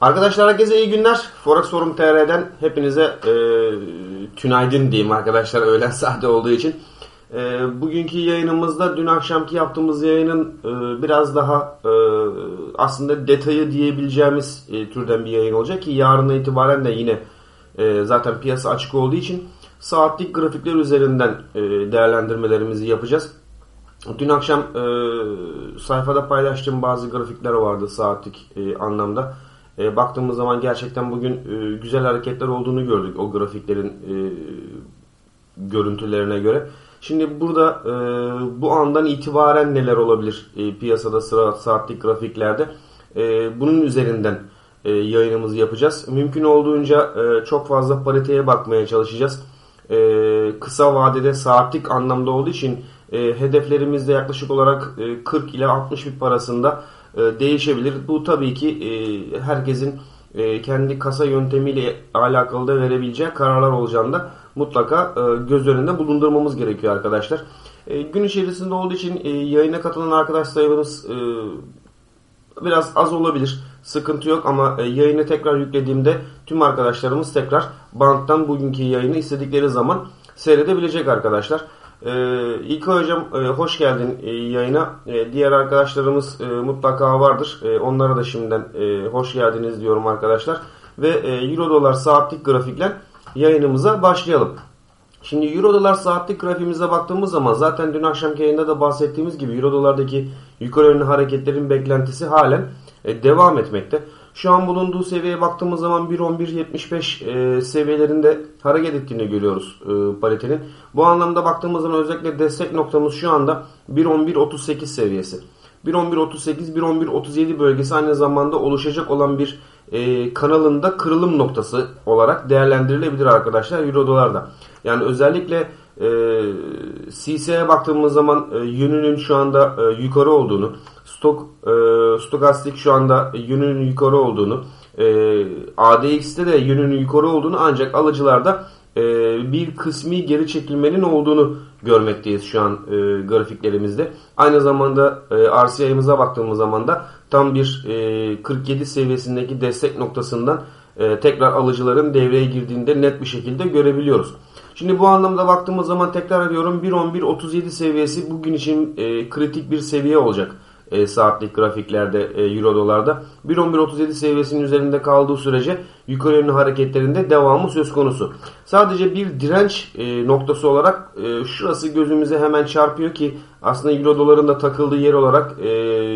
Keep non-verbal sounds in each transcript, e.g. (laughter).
Arkadaşlar herkese iyi günler. Forex Forum TR'den hepinize e, tünaydın diyeyim arkadaşlar öğlen (laughs) saati olduğu için. E, bugünkü yayınımızda dün akşamki yaptığımız yayının e, biraz daha e, aslında detayı diyebileceğimiz e, türden bir yayın olacak ki yarına itibaren de yine e, zaten piyasa açık olduğu için saatlik grafikler üzerinden e, değerlendirmelerimizi yapacağız. Dün akşam e, sayfada paylaştığım bazı grafikler vardı saatlik e, anlamda. E, baktığımız zaman gerçekten bugün e, güzel hareketler olduğunu gördük o grafiklerin e, görüntülerine göre. Şimdi burada e, bu andan itibaren neler olabilir e, piyasada sıra saatlik grafiklerde e, bunun üzerinden e, yayınımızı yapacağız. Mümkün olduğunca e, çok fazla pariteye bakmaya çalışacağız. E, kısa vadede saatlik anlamda olduğu için e, hedeflerimizde yaklaşık olarak e, 40 ile 60 bir parasında e, değişebilir. Bu tabii ki e, herkesin e, kendi kasa yöntemiyle alakalı da verebileceği kararlar olacağını da mutlaka göz önünde bulundurmamız gerekiyor arkadaşlar. Gün içerisinde olduğu için yayına katılan arkadaş sayımız biraz az olabilir. Sıkıntı yok ama yayını tekrar yüklediğimde tüm arkadaşlarımız tekrar banttan bugünkü yayını istedikleri zaman seyredebilecek arkadaşlar. Ee, İlkay Hocam e, hoş geldin e, yayına. E, diğer arkadaşlarımız e, mutlaka vardır. E, onlara da şimdiden e, hoş geldiniz diyorum arkadaşlar. Ve e, Euro dolar saatlik grafikle yayınımıza başlayalım. Şimdi Euro dolar saatlik grafiğimize baktığımız zaman zaten dün akşamki yayında da bahsettiğimiz gibi Euro dolardaki yukarı yönlü hareketlerin beklentisi halen e, devam etmekte. Şu an bulunduğu seviyeye baktığımız zaman 1.11.75 e, seviyelerinde hareket ettiğini görüyoruz e, paritenin. Bu anlamda baktığımız zaman özellikle destek noktamız şu anda 1.11.38 seviyesi. 1.11.38, 1.11.37 bölgesi aynı zamanda oluşacak olan bir e, kanalında kırılım noktası olarak değerlendirilebilir arkadaşlar Euro dolarda. Yani özellikle e, CS'ye baktığımız zaman e, yönünün şu anda e, yukarı olduğunu, stok e, stokastik şu anda yönünün yukarı olduğunu, e, ADX'te de yönünün yukarı olduğunu ancak alıcılarda e, bir kısmi geri çekilmenin olduğunu görmekteyiz şu an e, grafiklerimizde. Aynı zamanda e, RSI'mize baktığımız zaman da tam bir e, 47 seviyesindeki destek noktasından e, tekrar alıcıların devreye girdiğinde net bir şekilde görebiliyoruz. Şimdi bu anlamda baktığımız zaman tekrar ediyorum 1.11.37 seviyesi bugün için e, kritik bir seviye olacak e, saatlik grafiklerde e, euro dolarda. 1.11.37 seviyesinin üzerinde kaldığı sürece yukarı yönlü hareketlerinde devamı söz konusu. Sadece bir direnç e, noktası olarak e, şurası gözümüze hemen çarpıyor ki aslında euro doların da takıldığı yer olarak e,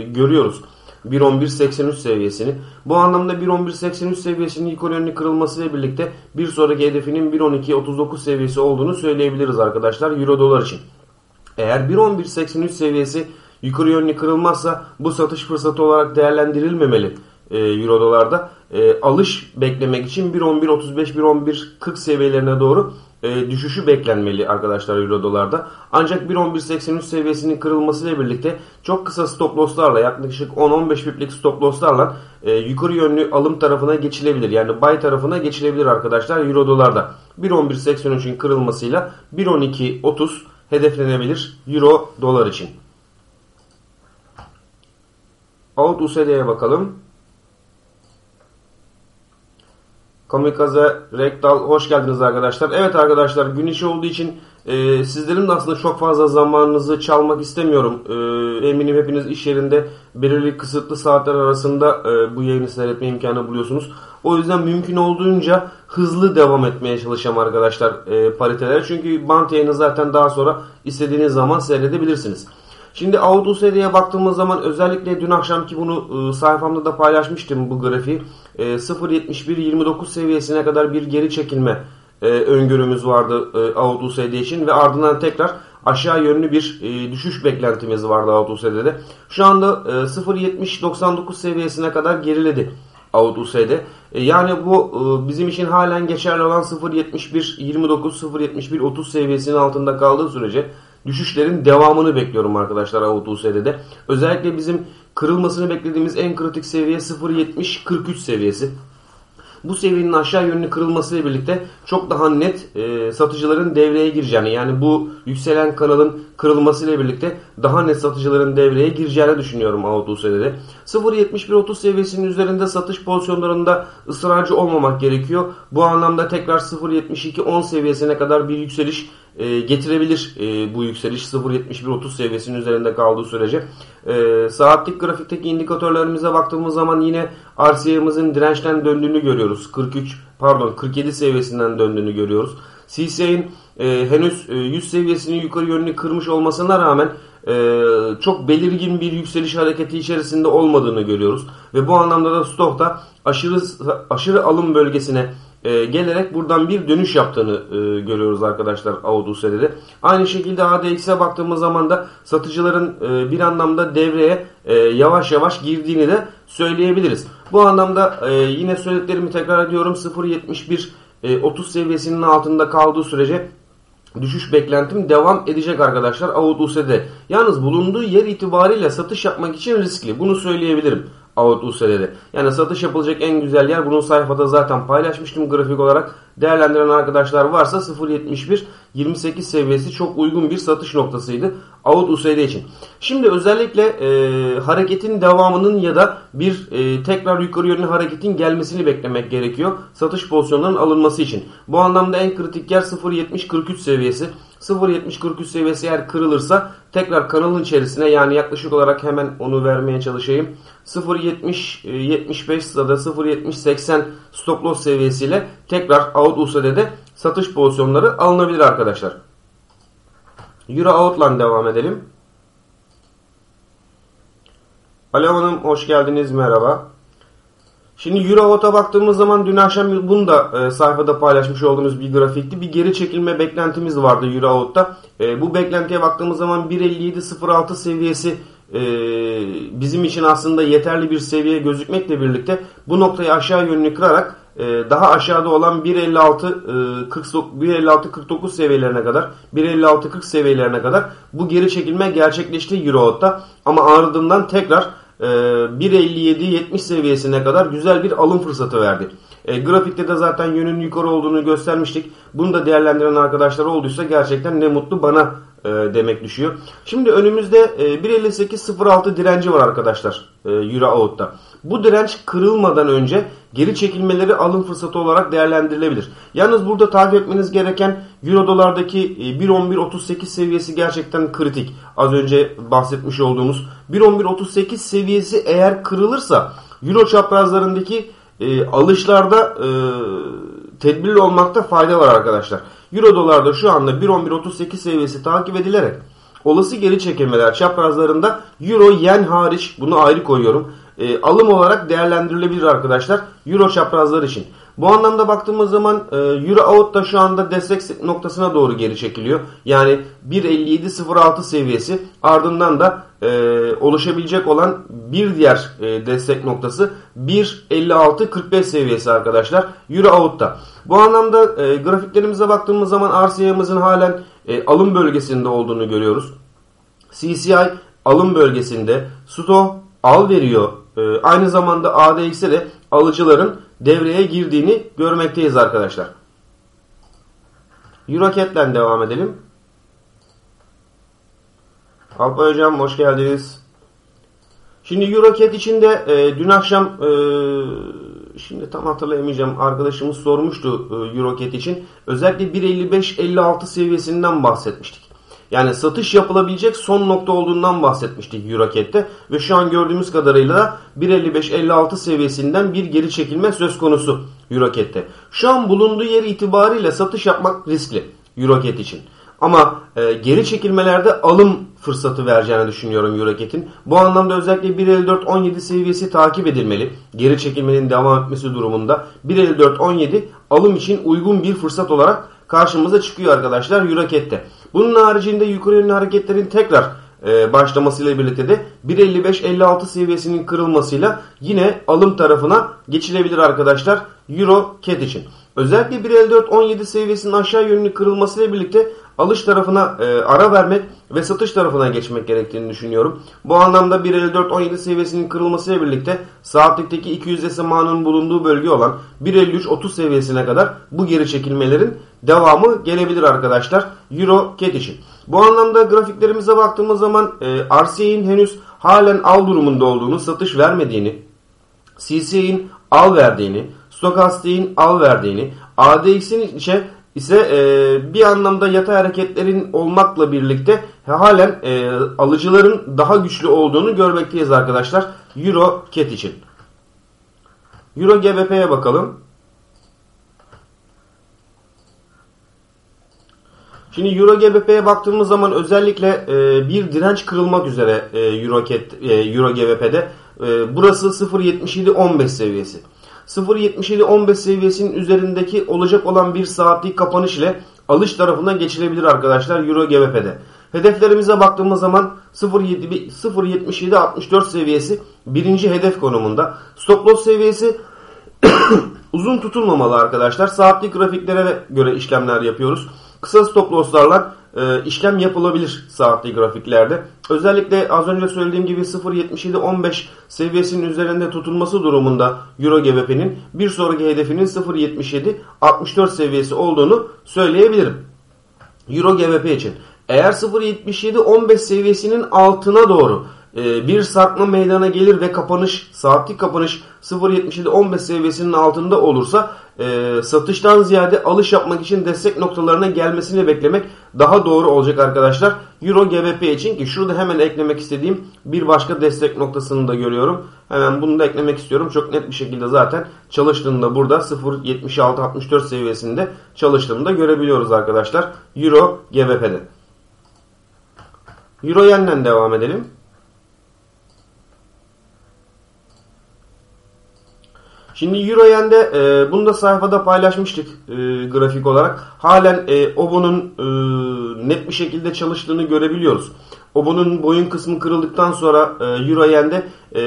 görüyoruz. 1.11.83 seviyesini. Bu anlamda 1.11.83 seviyesinin yukarı yönlü kırılmasıyla birlikte bir sonraki hedefinin 1.12.39 seviyesi olduğunu söyleyebiliriz arkadaşlar Euro dolar için. Eğer 1.11.83 seviyesi yukarı yönlü kırılmazsa bu satış fırsatı olarak değerlendirilmemeli e, Euro dolarda. E, alış beklemek için 1.11.35-1.11.40 seviyelerine doğru e, düşüşü beklenmeli arkadaşlar Euro dolarda. Ancak 1.11.83 seviyesinin kırılmasıyla birlikte çok kısa stop losslarla yaklaşık 10-15 piplik stop losslarla e, yukarı yönlü alım tarafına geçilebilir. Yani buy tarafına geçilebilir arkadaşlar Euro dolarda. 1.11.83'ün kırılmasıyla 1.12.30 hedeflenebilir Euro dolar için. Out USD'ye bakalım. Kamikaze Rektal hoş geldiniz arkadaşlar. Evet arkadaşlar gün içi olduğu için e, sizlerin de aslında çok fazla zamanınızı çalmak istemiyorum. E, eminim hepiniz iş yerinde belirli kısıtlı saatler arasında e, bu yayını seyretme imkanı buluyorsunuz. O yüzden mümkün olduğunca hızlı devam etmeye çalışacağım arkadaşlar e, paritelere. Çünkü bant yayını zaten daha sonra istediğiniz zaman seyredebilirsiniz. Şimdi Auto seriye baktığımız zaman özellikle dün akşamki bunu e, sayfamda da paylaşmıştım bu grafiği. E, 0.71-29 seviyesine kadar bir geri çekilme e, öngörümüz vardı e, Auto CD için ve ardından tekrar aşağı yönlü bir e, düşüş beklentimiz vardı Auto CD'de. Şu anda e, 0.70-99 seviyesine kadar geriledi. E, yani bu e, bizim için halen geçerli olan 0.71-29, 0.71-30 seviyesinin altında kaldığı sürece düşüşlerin devamını bekliyorum arkadaşlar AUTUS'de. Özellikle bizim kırılmasını beklediğimiz en kritik seviye 0.70-43 seviyesi. bu seviyenin aşağı yönlü kırılmasıyla birlikte çok daha net e, satıcıların devreye gireceğini yani bu yükselen kanalın kırılmasıyla birlikte daha net satıcıların devreye gireceğini düşünüyorum AUTUS'de. 0.71.30 seviyesinin üzerinde satış pozisyonlarında ısrarcı olmamak gerekiyor. Bu anlamda tekrar 0.72.10 seviyesine kadar bir yükseliş e, getirebilir e, bu yükseliş 0.71.30 seviyesinin üzerinde kaldığı sürece. E, saatlik grafikteki indikatörlerimize baktığımız zaman yine RSI'mızın dirençten döndüğünü görüyoruz. 43 pardon 47 seviyesinden döndüğünü görüyoruz. CCI'nin henüz e, 100 seviyesini yukarı yönlü kırmış olmasına rağmen çok belirgin bir yükseliş hareketi içerisinde olmadığını görüyoruz. Ve bu anlamda da stokta aşırı aşırı alım bölgesine e, gelerek buradan bir dönüş yaptığını e, görüyoruz arkadaşlar Audus'ede. Aynı şekilde ADX'e baktığımız zaman da satıcıların e, bir anlamda devreye e, yavaş yavaş girdiğini de söyleyebiliriz. Bu anlamda e, yine söylediklerimi tekrar ediyorum 0.71 e, 30 seviyesinin altında kaldığı sürece düşüş beklentim devam edecek arkadaşlar Audus'ede. Yalnız bulunduğu yer itibariyle satış yapmak için riskli. Bunu söyleyebilirim. Out USD'de. Yani satış yapılacak en güzel yer bunun sayfada zaten paylaşmıştım grafik olarak. Değerlendiren arkadaşlar varsa 0.71 28 seviyesi çok uygun bir satış noktasıydı Out USD için. Şimdi özellikle e, hareketin devamının ya da bir e, tekrar yukarı yönlü hareketin gelmesini beklemek gerekiyor. Satış pozisyonlarının alınması için. Bu anlamda en kritik yer 0.70-43 seviyesi. 0.70-43 seviyesi eğer kırılırsa tekrar kanalın içerisine yani yaklaşık olarak hemen onu vermeye çalışayım. 0.70-75 ya da 0.70-80 stop loss seviyesiyle tekrar out USD'de satış pozisyonları alınabilir arkadaşlar. Euro out'la devam edelim. Alev Hanım hoş geldiniz merhaba. Şimdi Eurowatt'a baktığımız zaman dün akşam bunu da e, sayfada paylaşmış olduğumuz bir grafikti. Bir geri çekilme beklentimiz vardı Eurowatt'ta. E, bu beklentiye baktığımız zaman 1.57.06 seviyesi e, bizim için aslında yeterli bir seviye gözükmekle birlikte bu noktayı aşağı yönlü kırarak e, daha aşağıda olan 1.56 1.56-49 e, seviyelerine kadar 1.56-40 seviyelerine kadar bu geri çekilme gerçekleşti Eurowatt'ta. Ama ardından tekrar 1.57-70 ee, seviyesine kadar güzel bir alım fırsatı verdi. E, grafikte de zaten yönün yukarı olduğunu göstermiştik. Bunu da değerlendiren arkadaşlar olduysa gerçekten ne mutlu bana e, demek düşüyor. Şimdi önümüzde e, 1.58.06 direnci var arkadaşlar e, Euro Out'ta. Bu direnç kırılmadan önce geri çekilmeleri alım fırsatı olarak değerlendirilebilir. Yalnız burada takip etmeniz gereken Euro dolardaki 1.11.38 e, seviyesi gerçekten kritik. Az önce bahsetmiş olduğumuz 1.11.38 seviyesi eğer kırılırsa Euro çaprazlarındaki e, alışlarda e, tedbirli olmakta fayda var arkadaşlar. Euro dolarda şu anda 1.11.38 seviyesi takip edilerek olası geri çekilmeler çaprazlarında Euro yen hariç bunu ayrı koyuyorum. E, alım olarak değerlendirilebilir arkadaşlar Euro çaprazlar için. Bu anlamda baktığımız zaman e, Euro Out da şu anda destek noktasına doğru geri çekiliyor. Yani 1.57.06 seviyesi ardından da e, oluşabilecek olan bir diğer e, destek noktası 1.56.45 seviyesi arkadaşlar Euro Out'ta. Bu anlamda e, grafiklerimize baktığımız zaman RSI'mızın halen e, alım bölgesinde olduğunu görüyoruz. CCI alım bölgesinde, STO al veriyor. Aynı zamanda ADX'e de alıcıların devreye girdiğini görmekteyiz arkadaşlar. Eurocat'ten devam edelim. Alpay Hocam hoş geldiniz. Şimdi Eurocat içinde e, dün akşam e, şimdi tam hatırlayamayacağım arkadaşımız sormuştu e, Eurocat için. Özellikle 1.55-56 seviyesinden bahsetmiştik. Yani satış yapılabilecek son nokta olduğundan bahsetmiştik Eurocat'te ve şu an gördüğümüz kadarıyla da 1.55-56 seviyesinden bir geri çekilme söz konusu Eurocat'te. Şu an bulunduğu yer itibariyle satış yapmak riskli Eurocat için. Ama e, geri çekilmelerde alım fırsatı vereceğini düşünüyorum Eurocat'in. Bu anlamda özellikle 1.54-17 seviyesi takip edilmeli. Geri çekilmenin devam etmesi durumunda 1.54-17 alım için uygun bir fırsat olarak karşımıza çıkıyor arkadaşlar Eurocat'te. Bunun haricinde yukarı yönlü hareketlerin tekrar e, başlamasıyla birlikte de 1.55-56 seviyesinin kırılmasıyla yine alım tarafına geçilebilir arkadaşlar Euro CAD için. Özellikle 1.54-17 seviyesinin aşağı yönlü kırılmasıyla birlikte alış tarafına e, ara vermek ve satış tarafına geçmek gerektiğini düşünüyorum. Bu anlamda 1.54-17 seviyesinin kırılmasıyla birlikte saatlikteki 200 SMA'nın bulunduğu bölge olan 1.53-30 seviyesine kadar bu geri çekilmelerin devamı gelebilir arkadaşlar. Euro CAD için. Bu anlamda grafiklerimize baktığımız zaman e, RCA'in henüz halen al durumunda olduğunu, satış vermediğini, CCA'in al verdiğini, Stokastik'in al verdiğini, ADX'in ise ise e, bir anlamda yatay hareketlerin olmakla birlikte halen e, alıcıların daha güçlü olduğunu görmekteyiz arkadaşlar. Euro CAT için. Euro GBP'ye bakalım. Şimdi Euro GBP'ye baktığımız zaman özellikle e, bir direnç kırılmak üzere e, Euro, e, Euro GBP'de. E, burası 0.77-15 seviyesi. 0.77-15 seviyesinin üzerindeki olacak olan bir saatlik kapanış ile alış tarafına geçilebilir arkadaşlar Euro GBP'de. Hedeflerimize baktığımız zaman 0.77-64 seviyesi birinci hedef konumunda. Stop loss seviyesi (coughs) uzun tutulmamalı arkadaşlar. Saatlik grafiklere göre işlemler yapıyoruz. Kısa stop losslarla e, işlem yapılabilir saatli grafiklerde. Özellikle az önce söylediğim gibi 0.77-15 seviyesinin üzerinde tutulması durumunda Euro GBP'nin bir sonraki hedefinin 0.77-64 seviyesi olduğunu söyleyebilirim. Euro GBP için. Eğer 0.77-15 seviyesinin altına doğru e, bir sarkma meydana gelir ve kapanış saatlik kapanış 0.77-15 seviyesinin altında olursa e, satıştan ziyade alış yapmak için destek noktalarına gelmesini beklemek daha doğru olacak arkadaşlar. Euro GBP için ki şurada hemen eklemek istediğim bir başka destek noktasını da görüyorum. Hemen bunu da eklemek istiyorum. Çok net bir şekilde zaten çalıştığında burada 0.76-64 seviyesinde çalıştığını da görebiliyoruz arkadaşlar. Euro GBP'de. Euro Yen'den devam edelim. Şimdi Euro Yen'de e, bunu da sayfada paylaşmıştık e, grafik olarak. Halen e, OBO'nun e, net bir şekilde çalıştığını görebiliyoruz. OBO'nun boyun kısmı kırıldıktan sonra e, Euro Yen'de e,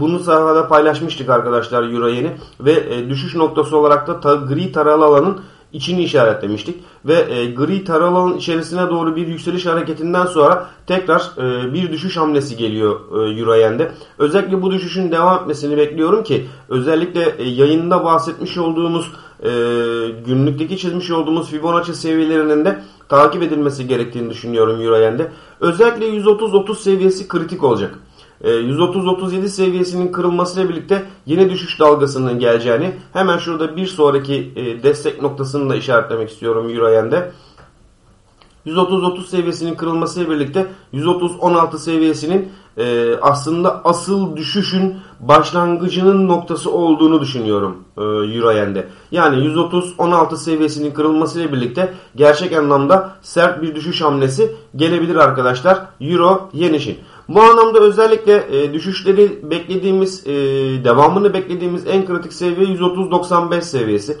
bunu sayfada paylaşmıştık arkadaşlar Euro Yen'i. Ve e, düşüş noktası olarak da ta, gri taralı alanın içini işaretlemiştik. Ve e, gri taralanın içerisine doğru bir yükseliş hareketinden sonra tekrar e, bir düşüş hamlesi geliyor e, Euroyen'de. Özellikle bu düşüşün devam etmesini bekliyorum ki özellikle e, yayında bahsetmiş olduğumuz e, günlükteki çizmiş olduğumuz Fibonacci seviyelerinin de takip edilmesi gerektiğini düşünüyorum Euroyen'de. Özellikle 130-30 seviyesi kritik olacak. 130-37 ee, seviyesinin kırılmasıyla birlikte yeni düşüş dalgasının geleceğini hemen şurada bir sonraki e, destek noktasını da işaretlemek istiyorum Euroyen'de. 130-30 seviyesinin kırılmasıyla birlikte 130-16 seviyesinin e, aslında asıl düşüşün başlangıcının noktası olduğunu düşünüyorum e, Euroyen'de. Yani 130-16 seviyesinin kırılmasıyla birlikte gerçek anlamda sert bir düşüş hamlesi gelebilir arkadaşlar Euro yen için. Bu anlamda özellikle e, düşüşleri beklediğimiz, e, devamını beklediğimiz en kritik seviye 130-95 seviyesi.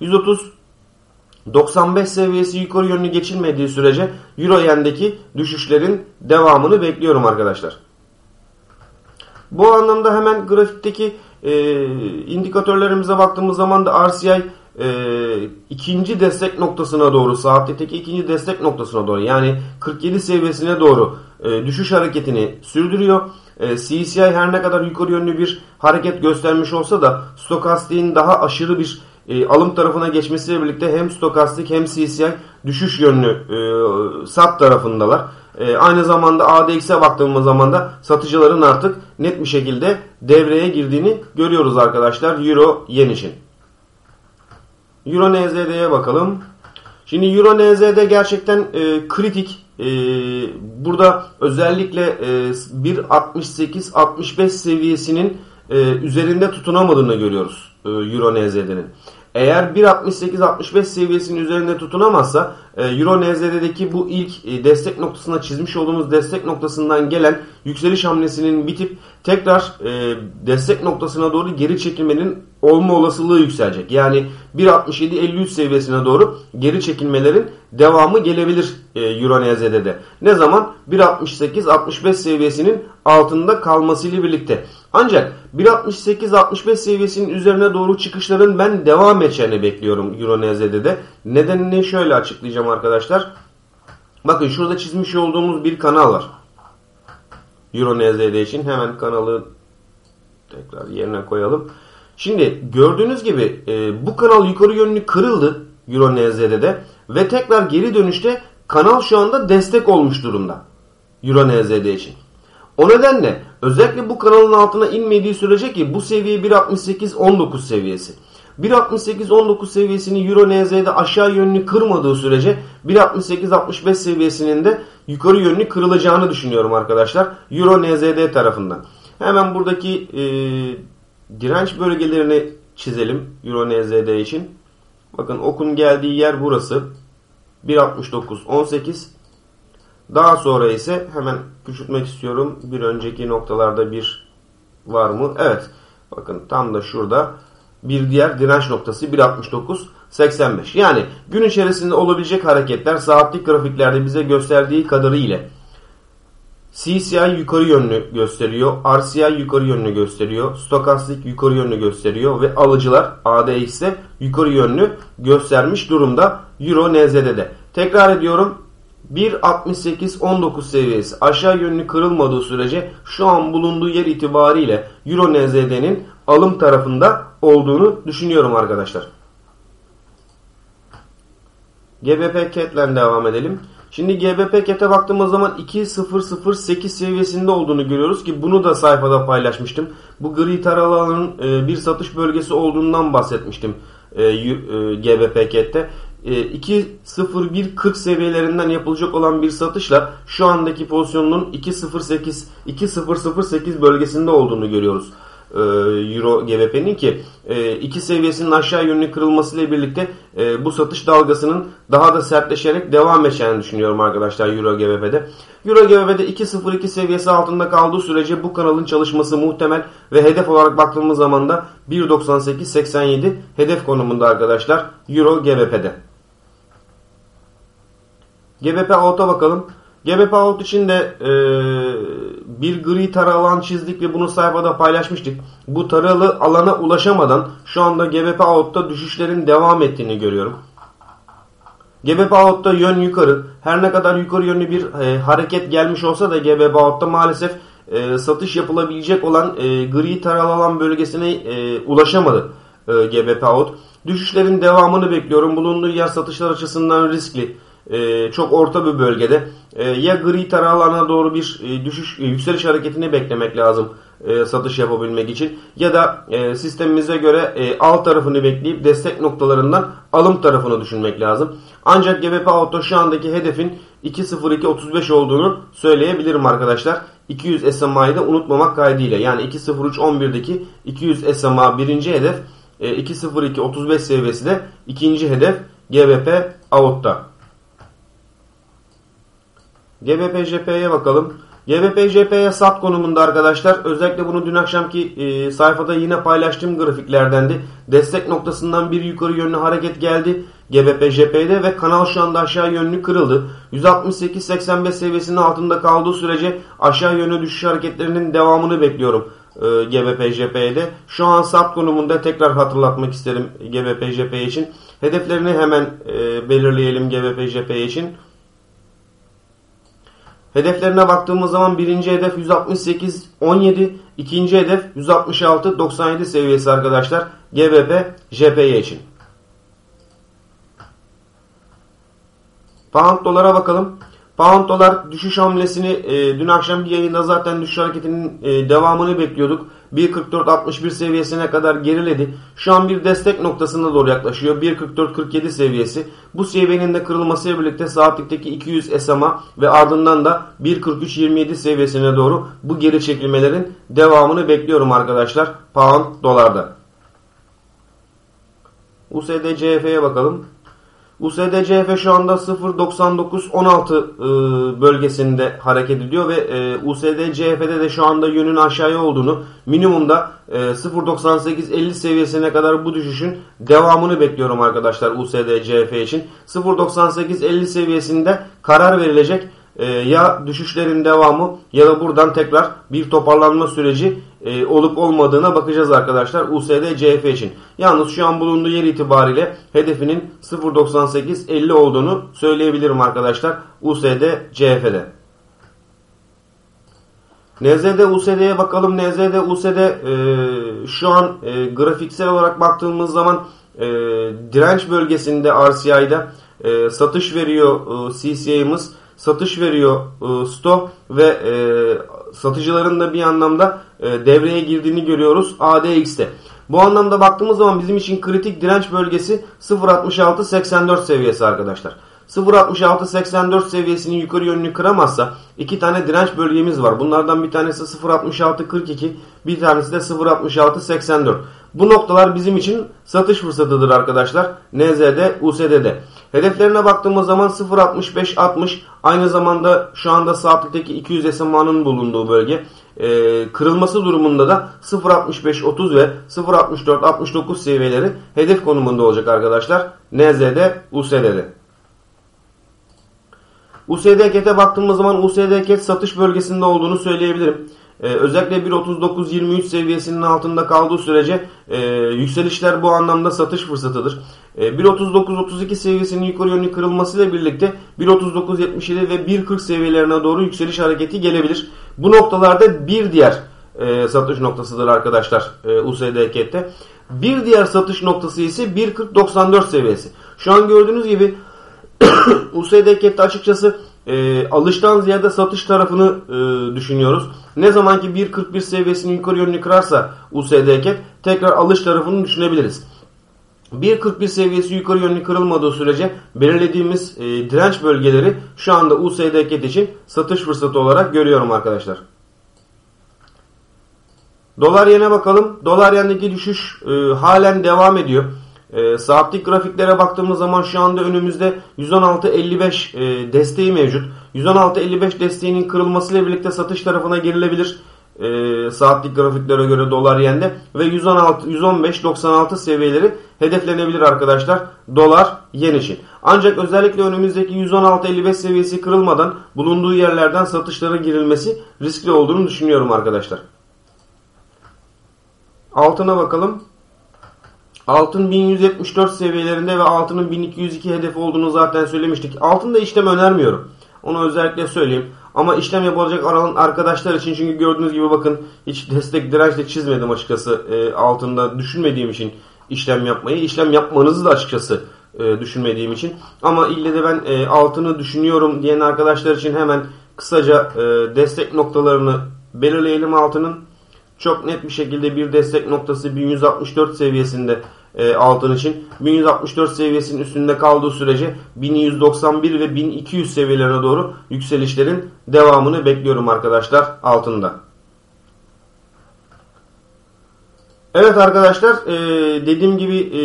130-95 seviyesi yukarı yönlü geçilmediği sürece Euro Yen'deki düşüşlerin devamını bekliyorum arkadaşlar. Bu anlamda hemen grafikteki e, indikatörlerimize baktığımız zaman da RCI e, ikinci destek noktasına doğru saatlikteki ikinci destek noktasına doğru yani 47 seviyesine doğru e, düşüş hareketini sürdürüyor. E, CCI her ne kadar yukarı yönlü bir hareket göstermiş olsa da stokastiğin daha aşırı bir e, alım tarafına geçmesiyle birlikte hem stokastik hem CCI düşüş yönlü sat tarafındalar. Aynı zamanda ADX'e baktığımız zaman da satıcıların artık net bir şekilde devreye girdiğini görüyoruz arkadaşlar Euro yen için. Euro NZD'ye bakalım. Şimdi Euro NZD gerçekten e, kritik. E, burada özellikle e, 1.68-65 seviyesinin e, üzerinde tutunamadığını görüyoruz e, Euro NZD'nin. Eğer 1.68-65 seviyesinin üzerinde tutunamazsa e, Euro NZD'deki bu ilk e, destek noktasına çizmiş olduğumuz destek noktasından gelen yükseliş hamlesinin bitip tekrar e, destek noktasına doğru geri çekilmenin olma olasılığı yükselecek. Yani 1.67-53 seviyesine doğru geri çekilmelerin devamı gelebilir Euro NZD'de. Ne zaman? 1.68-65 seviyesinin altında kalmasıyla birlikte. Ancak 1.68-65 seviyesinin üzerine doğru çıkışların ben devam edeceğini bekliyorum Euro NZD'de. Nedenini şöyle açıklayacağım arkadaşlar. Bakın şurada çizmiş olduğumuz bir kanal var. Euro NZD için hemen kanalı tekrar yerine koyalım. Şimdi gördüğünüz gibi e, bu kanal yukarı yönlü kırıldı Euro NZD'de ve tekrar geri dönüşte kanal şu anda destek olmuş durumda. Euro NZD için. O nedenle özellikle bu kanalın altına inmediği sürece ki bu seviye 1.68-19 seviyesi. 1.68-19 seviyesini Euro NZ'de aşağı yönlü kırmadığı sürece 1.68-65 seviyesinin de yukarı yönlü kırılacağını düşünüyorum arkadaşlar. Euro NZD tarafından. Hemen buradaki e, direnç bölgelerini çizelim Euro NZD için. Bakın okun geldiği yer burası. 1.69-18 daha sonra ise hemen küçültmek istiyorum. Bir önceki noktalarda bir var mı? Evet. Bakın tam da şurada bir diğer direnç noktası 1.69.85. Yani gün içerisinde olabilecek hareketler saatlik grafiklerde bize gösterdiği kadarıyla CCI yukarı yönlü gösteriyor. RCI yukarı yönlü gösteriyor. Stokastik yukarı yönlü gösteriyor. Ve alıcılar ADX ise yukarı yönlü göstermiş durumda Euro NZ'de. Tekrar ediyorum 1.68-19 seviyesi aşağı yönlü kırılmadığı sürece şu an bulunduğu yer itibariyle Euro NZD'nin alım tarafında olduğunu düşünüyorum arkadaşlar. GBP CAT'le devam edelim. Şimdi GBP CAT'e baktığımız zaman 2008 seviyesinde olduğunu görüyoruz ki bunu da sayfada paylaşmıştım. Bu gri taralanın e, bir satış bölgesi olduğundan bahsetmiştim e, e, GBP CAT'te. 2.01.40 seviyelerinden yapılacak olan bir satışla şu andaki pozisyonunun 2.08 2.008 bölgesinde olduğunu görüyoruz. E, Euro GBP'nin ki e, iki seviyesinin aşağı yönlü kırılmasıyla birlikte e, bu satış dalgasının daha da sertleşerek devam edeceğini düşünüyorum arkadaşlar Euro GBP'de. Euro GBP'de 2.02 seviyesi altında kaldığı sürece bu kanalın çalışması muhtemel ve hedef olarak baktığımız zaman da 1.98.87 hedef konumunda arkadaşlar Euro GBP'de. GBP Out'a bakalım. GBP Out için de e, bir gri tara alan çizdik ve bunu sayfada paylaşmıştık. Bu taralı alana ulaşamadan şu anda GBP Out'ta düşüşlerin devam ettiğini görüyorum. GBP Out'ta yön yukarı. Her ne kadar yukarı yönlü bir e, hareket gelmiş olsa da GBP Out'ta maalesef e, satış yapılabilecek olan e, gri taralı alan bölgesine e, ulaşamadı e, GBP Out. Düşüşlerin devamını bekliyorum. Bulunduğu yer satışlar açısından riskli e, çok orta bir bölgede e, ya gri taralarına doğru bir e, düşüş e, yükseliş hareketini beklemek lazım e, satış yapabilmek için ya da e, sistemimize göre e, alt tarafını bekleyip destek noktalarından alım tarafını düşünmek lazım. Ancak GBP Auto şu andaki hedefin 2.02.35 olduğunu söyleyebilirim arkadaşlar. 200 SMA'yı da unutmamak kaydıyla yani 2.03.11'deki 200 SMA birinci hedef e, 2.02.35 seviyesi de ikinci hedef GBP Out'ta. GBP-JP'ye bakalım. GBP-JP'ye sat konumunda arkadaşlar. Özellikle bunu dün akşamki e, sayfada yine paylaştığım grafiklerdendi. Destek noktasından bir yukarı yönlü hareket geldi. GBP-JP'de ve kanal şu anda aşağı yönlü kırıldı. 168-85 seviyesinin altında kaldığı sürece aşağı yönlü düşüş hareketlerinin devamını bekliyorum. E, GBP-JP'de. Şu an sat konumunda tekrar hatırlatmak isterim GBP-JP için. Hedeflerini hemen e, belirleyelim GBP-JP için. Hedeflerine baktığımız zaman birinci hedef 168 17, ikinci hedef 166 97 seviyesi arkadaşlar GBP JPY için. Pound dolara bakalım. Pound dolar düşüş hamlesini e, dün akşam bir yayında zaten düşüş hareketinin e, devamını bekliyorduk. 1.44.61 seviyesine kadar geriledi. Şu an bir destek noktasına doğru yaklaşıyor. 1.44.47 seviyesi. Bu seviyenin de kırılmasıyla birlikte saatlikteki 200 SMA ve ardından da 1.43.27 seviyesine doğru bu geri çekilmelerin devamını bekliyorum arkadaşlar. Pound dolarda. USD CF'ye bakalım. USDCF şu anda 0.9916 e, bölgesinde hareket ediyor ve e, USDCF'de de şu anda yönün aşağıya olduğunu minimumda 0.9850 e, seviyesine kadar bu düşüşün devamını bekliyorum arkadaşlar USDCF için. 0.9850 seviyesinde karar verilecek e, ya düşüşlerin devamı ya da buradan tekrar bir toparlanma süreci e, olup olmadığına bakacağız arkadaşlar USD CF için. Yalnız şu an bulunduğu yer itibariyle hedefinin 0.98-50 olduğunu söyleyebilirim arkadaşlar USD CF'de. NZD USD'ye bakalım. NZD USD e, şu an e, grafiksel olarak baktığımız zaman e, direnç bölgesinde RCI'de e, satış veriyor e, CCA'mız satış veriyor e, stop ve e, satıcıların da bir anlamda e, devreye girdiğini görüyoruz ADX'te. Bu anlamda baktığımız zaman bizim için kritik direnç bölgesi 0.66-84 seviyesi arkadaşlar. 0.66-84 seviyesinin yukarı yönünü kıramazsa iki tane direnç bölgemiz var. Bunlardan bir tanesi 0.66-42 bir tanesi de 0.66-84. Bu noktalar bizim için satış fırsatıdır arkadaşlar. NZ'de, USD'de. Hedeflerine baktığımız zaman 0.65-60 aynı zamanda şu anda saatlikteki 200 SMA'nın bulunduğu bölge. Ee, kırılması durumunda da 0.65-30 ve 0.64-69 seviyeleri hedef konumunda olacak arkadaşlar. NZ'de, USD'de. USDK'te baktığımız zaman USDK satış bölgesinde olduğunu söyleyebilirim. Ee, özellikle 1.39-23 seviyesinin altında kaldığı sürece e, yükselişler bu anlamda satış fırsatıdır. E, 1.39-32 seviyesinin yukarı yönlü kırılmasıyla birlikte 1.39-77 ve 1.40 seviyelerine doğru yükseliş hareketi gelebilir. Bu noktalarda bir diğer e, satış noktasıdır arkadaşlar e, USDK'te. Bir diğer satış noktası ise 1.40-94 seviyesi. Şu an gördüğünüz gibi (coughs) USDK'te açıkçası e, alıştan ziyade satış tarafını e, düşünüyoruz. Ne zaman ki 1.41 seviyesini yukarı yönlü kırarsa USDK tekrar alış tarafını düşünebiliriz. 1.41 seviyesi yukarı yönlü kırılmadığı sürece belirlediğimiz e, direnç bölgeleri şu anda USDK için satış fırsatı olarak görüyorum arkadaşlar. Dolar yene bakalım. Dolar yendeki düşüş e, halen devam ediyor. E, saatlik grafiklere baktığımız zaman şu anda önümüzde 116.55 e, desteği mevcut. 116.55 desteğinin kırılmasıyla birlikte satış tarafına girilebilir. E, saatlik grafiklere göre dolar yende ve 116 115.96 seviyeleri hedeflenebilir arkadaşlar dolar yen için. Ancak özellikle önümüzdeki 116.55 seviyesi kırılmadan bulunduğu yerlerden satışlara girilmesi riskli olduğunu düşünüyorum arkadaşlar. Altına bakalım. Altın 1174 seviyelerinde ve altının 1202 hedef olduğunu zaten söylemiştik. Altında işlem önermiyorum. Onu özellikle söyleyeyim. Ama işlem yapılacak aralan arkadaşlar için çünkü gördüğünüz gibi bakın hiç destek direnç de çizmedim açıkçası e, altında düşünmediğim için işlem yapmayı. İşlem yapmanızı da açıkçası e, düşünmediğim için. Ama ille de ben e, altını düşünüyorum diyen arkadaşlar için hemen kısaca e, destek noktalarını belirleyelim altının çok net bir şekilde bir destek noktası 1164 seviyesinde e, altın için. 1164 seviyesinin üstünde kaldığı sürece 1191 ve 1200 seviyelerine doğru yükselişlerin devamını bekliyorum arkadaşlar altında. Evet arkadaşlar e, dediğim gibi e,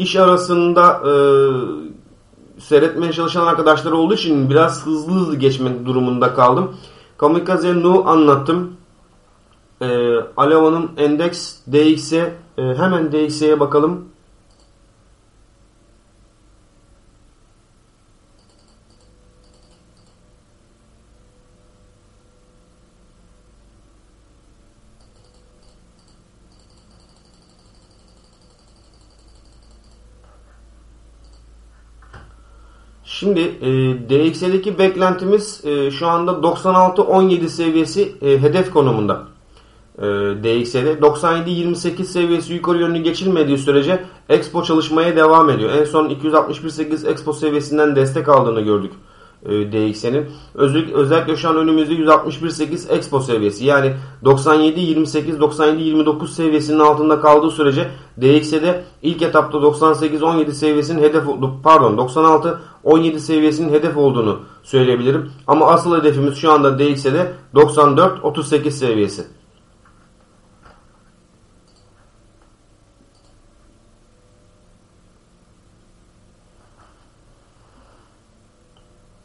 iş arasında e, seyretmeye çalışan arkadaşlar olduğu için biraz hızlı hızlı geçmek durumunda kaldım. Kamikaze Nu anlattım e, Aleva'nın endeks DX'e e, hemen DX'e bakalım. Şimdi e, DX'deki beklentimiz e, şu anda 96-17 seviyesi e, hedef konumunda e, DXY'de 97-28 seviyesi yukarı yönlü geçilmediği sürece Expo çalışmaya devam ediyor. En son 261.8 Expo seviyesinden destek aldığını gördük e, DXY'nin. Özellikle, özellikle şu an önümüzde 161.8 Expo seviyesi. Yani 97-28, 97-29 seviyesinin altında kaldığı sürece DXY'de ilk etapta 98-17 seviyesinin hedef pardon 96-17 seviyesinin hedef olduğunu söyleyebilirim. Ama asıl hedefimiz şu anda DXY'de 94-38 seviyesi.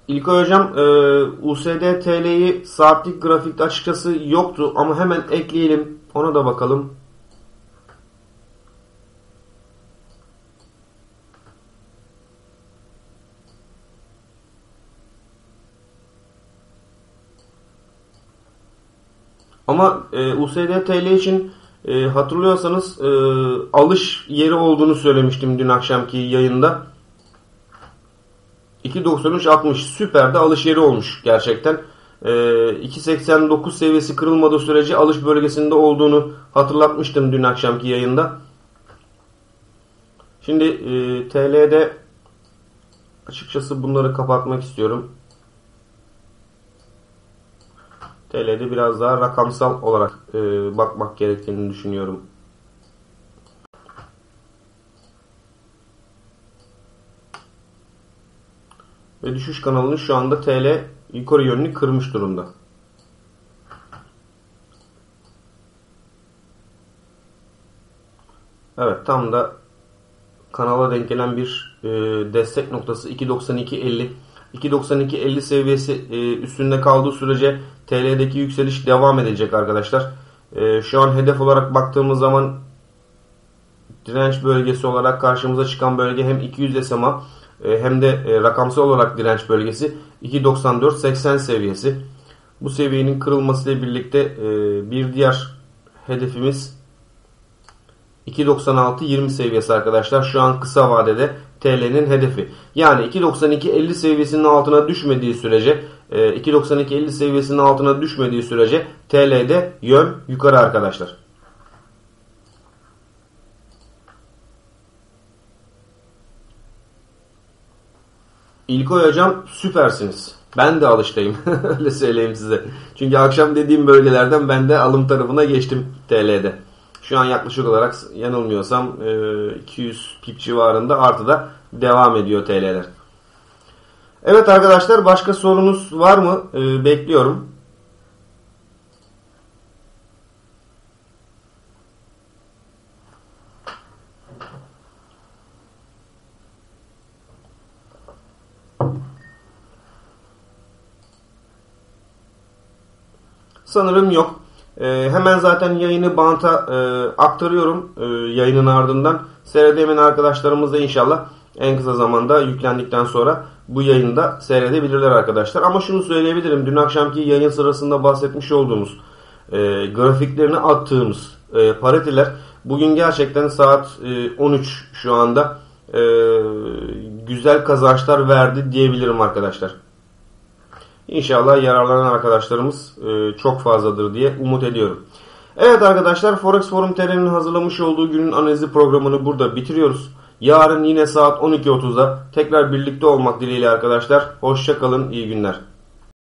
İlkay hocam e, USD TL'yi saatlik grafikte açıkçası yoktu ama hemen ekleyelim. Ona da bakalım. Ama e, USD TL için e, hatırlıyorsanız e, alış yeri olduğunu söylemiştim dün akşamki yayında. 2.93.60 süper de alış yeri olmuş gerçekten. E, 2.89 seviyesi kırılmadığı sürece alış bölgesinde olduğunu hatırlatmıştım dün akşamki yayında. Şimdi e, TL'de açıkçası bunları kapatmak istiyorum. TL'de biraz daha rakamsal olarak e, bakmak gerektiğini düşünüyorum. Ve düşüş kanalını şu anda TL yukarı yönlü kırmış durumda. Evet tam da kanala denk gelen bir e, destek noktası 2.92.50 2.92.50 seviyesi e, üstünde kaldığı sürece TL'deki yükseliş devam edecek arkadaşlar. E, şu an hedef olarak baktığımız zaman direnç bölgesi olarak karşımıza çıkan bölge hem 200 SMA hem de e, rakamsal olarak direnç bölgesi 2.94.80 seviyesi. Bu seviyenin kırılması ile birlikte e, bir diğer hedefimiz 2.96-20 seviyesi arkadaşlar. Şu an kısa vadede TL'nin hedefi. Yani 2.92-50 seviyesinin altına düşmediği sürece 2.92-50 e, seviyesinin altına düşmediği sürece TL'de yön yukarı arkadaşlar. İlkoy hocam süpersiniz. Ben de alıştayım. (laughs) Öyle söyleyeyim size. Çünkü akşam dediğim bölgelerden ben de alım tarafına geçtim TL'de. Şu an yaklaşık olarak yanılmıyorsam 200 e, pip civarında artıda devam ediyor TL'ler. Evet arkadaşlar başka sorunuz var mı? E, bekliyorum. Sanırım yok. E, hemen zaten yayını banta e, aktarıyorum e, yayının ardından. Seyredemeyen arkadaşlarımız da inşallah en kısa zamanda yüklendikten sonra bu yayını da seyredebilirler arkadaşlar. Ama şunu söyleyebilirim. Dün akşamki yayın sırasında bahsetmiş olduğumuz e, grafiklerini attığımız e, pariteler bugün gerçekten saat e, 13 şu anda e, güzel kazançlar verdi diyebilirim arkadaşlar. İnşallah yararlanan arkadaşlarımız e, çok fazladır diye umut ediyorum. Evet arkadaşlar Forex Forum TR'nin hazırlamış olduğu günün analizi programını burada bitiriyoruz. Yarın yine saat 12.30'da tekrar birlikte olmak dileğiyle arkadaşlar. Hoşçakalın, iyi günler.